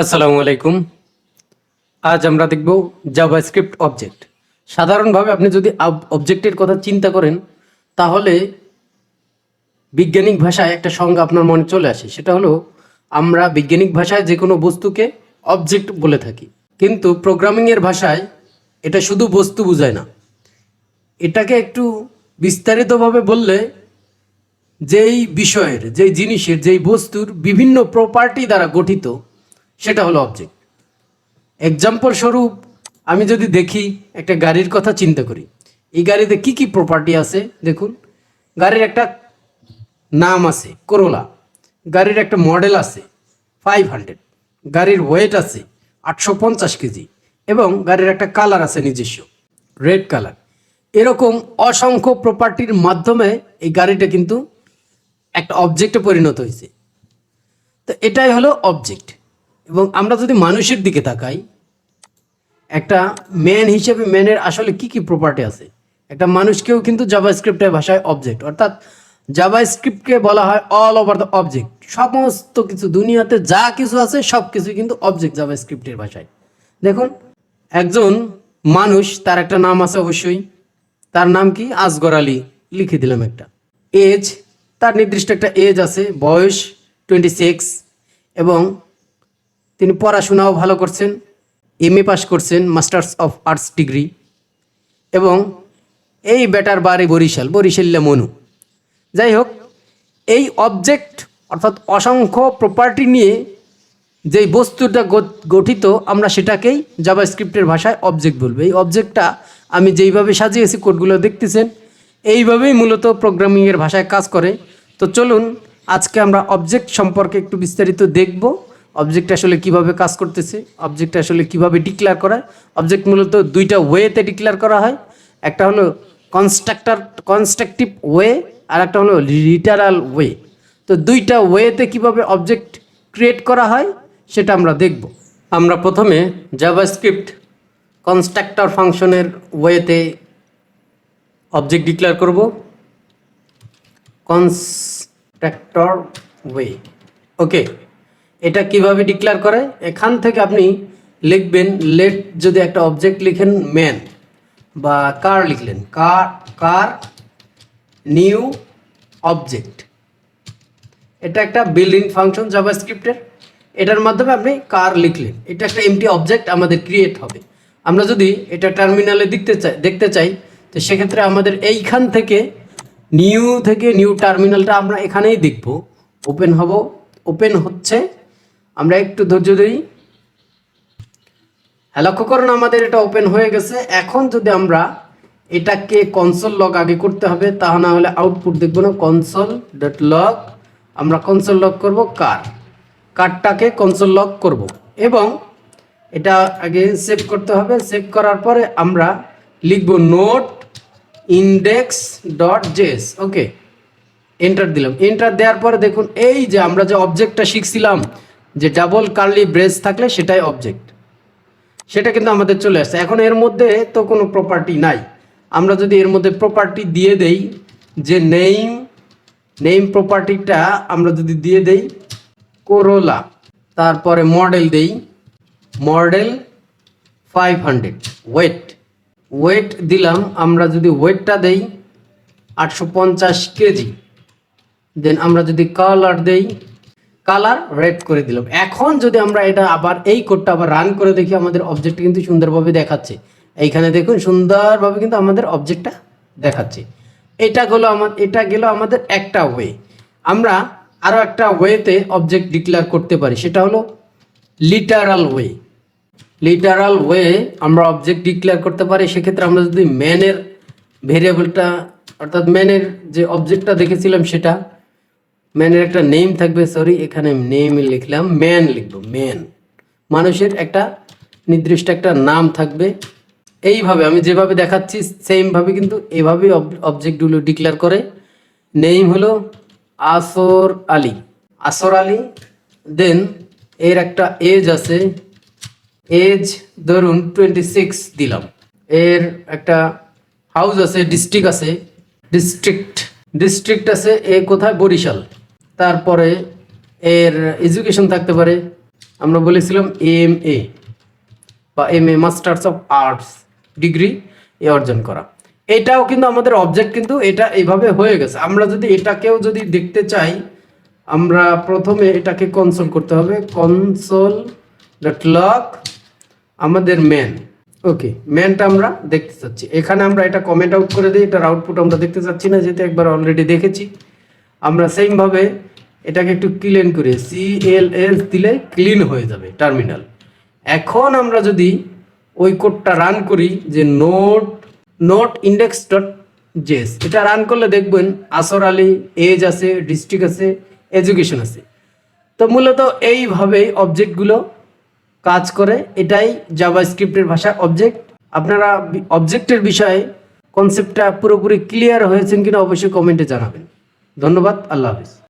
আসসালামু আলাইকুম আজ আমরা দেখব জাভাস্ক্রিপ্ট অবজেক্ট সাধারণভাবে আপনি যদি অবজেক্টের কথা চিন্তা করেন, তাহলে বৈজ্ঞানিক ভাষায় একটা সংজ্ঞা আপনার মনে চলে আসে। সেটা হলো, আমরা বৈজ্ঞানিক ভাষায় যে কোনো বস্তুকে অবজেক্ট বলে থাকি। কিন্তু প্রোগ্রামিংয়ের ভাষায় এটা শুধু বস্তু বোঝায় না। এটাকে একটু বিস্তারিতভাবে বললে, যেই বিষয়ের, যেই জিনিসের, যেই বস্তুর বিভিন্ন প্রপার্টি দ্বারা গঠিত সেটা হলো অবজেক্ট এক্সাম্পল স্বরূপ, আমি যদি দেখি একটা গাড়ির কথা চিন্তা করি, এই গাড়িতে কি কি প্রপার্টি আছে? দেখুন, গাড়ির একটা নাম আছে করোলা গাড়ির একটা মডেল আছে ফাইভ হান্ড্রেড গাড়ির ওয়েট আছে, আটশো পঞ্চাশ কেজি। এবং গাড়ির একটা কালার আছে নিজস্ব রেড কালার এরকম অসংখ্য প্রপার্টির মাধ্যমে এই গাড়িটা কিন্তু একটা অবজেক্টে পরিণত হয়েছে। তো এটাই হলো অবজেক্ট এবং আমরা যদি মানুষের দিকে তাকাই, একটা ম্যান হিসেবে ম্যানের আসলে কি কি প্রপার্টি আছে? একটা মানুষকেও কিন্তু জাভা স্ক্রিপ্টের ভাষায় অবজেক্ট অর্থাৎ জাভা স্ক্রিপ্টকে বলা হয় অল ওভার দ্য অবজেক্ট সমস্ত কিছু, দুনিয়াতে যা কিছু আছে, সব কিছু কিন্তু অবজেক্ট জাভা স্ক্রিপ্টের ভাষায়। দেখুন, একজন মানুষ, তার একটা নাম আছে অবশ্যই, তার নাম কি? আসগর আলী, লিখে দিলাম একটা। এজ তার নির্দিষ্ট একটা এজ আছে, বয়স টোয়েন্টি সিক্স এবং তিনি পড়াশোনাও ভালো করছেন এম এ পাস করছেন মাস্টার্স অফ আর্টস ডিগ্রি এবং এই বেটার বারে বরিশাল বরিশাল্লা মনু। যাই হোক, এই অবজেক্ট অর্থাৎ অসংখ্য প্রপার্টি নিয়ে যেই বস্তুটা গঠিত, আমরা সেটাকেই জাভা স্ক্রিপ্টের ভাষায় অবজেক্ট বলব। এই অবজেক্টটা আমি যেইভাবে সাজিয়েছি কোডগুলো দেখতেছেন, এইভাবেই মূলত প্রোগ্রামিংয়ের ভাষায় কাজ করে। তো চলুন, আজকে আমরা অবজেক্ট সম্পর্কে একটু বিস্তারিত দেখব। অবজেক্ট আসলে কীভাবে কাজ করতেছে? অবজেক্ট আসলে কীভাবে ডিক্লেয়ার করা অবজেক্ট মূলত দুইটা ওয়েতে ডিক্লেয়ার করা হয়। একটা হলো কনস্ট্রাক্টর কনস্ট্রাকটিভ ওয়ে আর একটা হলো লিটারাল ওয়ে তো দুইটা ওয়েতে কীভাবে অবজেক্ট ক্রিয়েট করা হয়, সেটা আমরা দেখব। আমরা প্রথমে জাভাস্ক্রিপ্ট কনস্ট্রাক্টর ফাংশনের ওয়েতে অবজেক্ট ডিক্লেয়ার করব। কনস্ট্রাক্টর ওয়ে ওকে এটা কীভাবে ডিক্লেয়ার করে? এখান থেকে আপনি লিখবেন লেট যদি একটা অবজেক্ট লিখেন ম্যান বা কার লিখলেন। কার কার নিউ অবজেক্ট এটা একটা বিল্ডিং ফাংশন জাভা স্ক্রিপ্টের এটার মাধ্যমে আপনি কার লিখলেন। এটা একটা এমটি অবজেক্ট আমাদের ক্রিয়েট হবে। আমরা যদি এটা টার্মিনালে দেখতে চাই দেখতে চাই, তো সেক্ষেত্রে আমাদের এইখান থেকে নিউ থেকে নিউ টার্মিনালটা আমরা এখানেই দেখব। ওপেন হব। ওপেন হচ্ছে আমরা একটু ধৈর্য ধরি। হ্যাঁ লক্ষ্য করুন, আমাদের এটা ওপেন হয়ে গেছে। এখন যদি আমরা এটাকে কনসোল লগ আগে করতে হবে তা না হলে আউটপুট দেখব না। কনসোল ডট লগ আমরা কনসোল লগ করব কার? কারটাকে কনসোল লগ করব। এবং এটা আগে সেভ করতে হবে। সেভ করার পরে আমরা লিখব node index dot JS okay enter দিলাম। এন্টার দেওয়ার পরে দেখুন, এই যে আমরা যে অবজেক্টটা শিখছিলাম যে ডাবল কার্লি ব্রেস থাকলে সেটাই অবজেক্ট সেটা কিন্তু আমাদের চলে আসছে। এখন এর মধ্যে তো কোনো প্রপার্টি নাই। আমরা যদি এর মধ্যে প্রপার্টি দিয়ে দেই, যে নেইম নেইম প্রপার্টিটা আমরা যদি দিয়ে দেই করোলা তারপরে মডেল দেই model five hundred weight weight দিলাম, আমরা যদি ওয়েটটা দেই, আটশো পঞ্চাশ কেজি। দেন আমরা যদি কালার দেই কালার রেড করে দিলাম। এখন যদি আমরা এটা আবার এই কোডটা আবার রান করে দেখি, আমাদের অবজেক্ট কিন্তু সুন্দরভাবে দেখাচ্ছে। এইখানে দেখুন, সুন্দরভাবে কিন্তু আমাদের অবজেক্টটা দেখাচ্ছে। এটা গেলো আমার এটা গেল আমাদের একটা ওয়ে আমরা আরও একটা ওয়েতে অবজেক্ট ডিক্লেয়ার করতে পারি। সেটা হলো লিটারাল ওয়ে লিটারাল ওয়ে আমরা অবজেক্ট ডিক্লেয়ার করতে পারি। সেক্ষেত্রে আমরা যদি ম্যানের ভেরিয়েবলটা অর্থাৎ ম্যানের যে অবজেক্টটা দেখেছিলাম সেটা ম্যানের একটা নেম থাকবে সরি এখানে নেম লিখলাম ম্যান লিখব ম্যান মানুষের একটা নির্দিষ্ট একটা নাম থাকবে। এইভাবে আমি যেভাবে দেখাচ্ছি সেমভাবে কিন্তু এভাবেই অবজেক্টগুলো ডিক্লেয়ার করে। নেম হলো আসর আলী। আসর আলী দেন এর একটা এজ আছে। এজ ধরুন টোয়েন্টি সিক্স দিলাম। এর একটা হাউস আছে ডিস্ট্রিক্ট আছে। ডিস্ট্রিক্ট ডিস্ট্রিক্ট আছে, এ কোথায়? বরিশাল। তারপরে এর এডুকেশন থাকতে পারে। আমরা বলেছিলাম এম এ বা M A masters of arts degree এ অর্জন করা। এটাও কিন্তু আমাদের অবজেক্ট কিন্তু এটা এইভাবে হয়ে গেছে। আমরা যদি এটাকেও যদি দেখতে চাই, আমরা প্রথমে এটাকে কনসোল করতে হবে। কনসোল ডট লক আমাদের ম্যান ওকে ম্যানটা আমরা দেখতে চাচ্ছি। এখানে আমরা এটা কমেন্ট আউট করে দিই, এটার আউটপুট আমরা দেখতে চাচ্ছি না, যেহেতু একবার অলরেডি দেখেছি। আমরা সেমভাবে এটাকে একটু ক্লিন করে সি এল দিলে ক্লিন হয়ে যাবে টার্মিনাল এখন আমরা যদি ওই কোডটা রান করি যে node node index dot JS এটা রান করলে দেখবেন আসর আলী এজ আছে ডিস্ট্রিক্ট আছে এডুকেশন আছে। তো মূলত এইভাবেই অবজেক্টগুলো কাজ করে, এটাই জাভা স্ক্রিপ্টের ভাষা অবজেক্ট আপনারা অবজেক্টের বিষয়ে কনসেপ্টটা পুরোপুরি ক্লিয়ার হয়েছেন কিনা অবশ্যই কমেন্টে জানাবেন। ধন্যবাদ, আল্লাহ হাফিজ।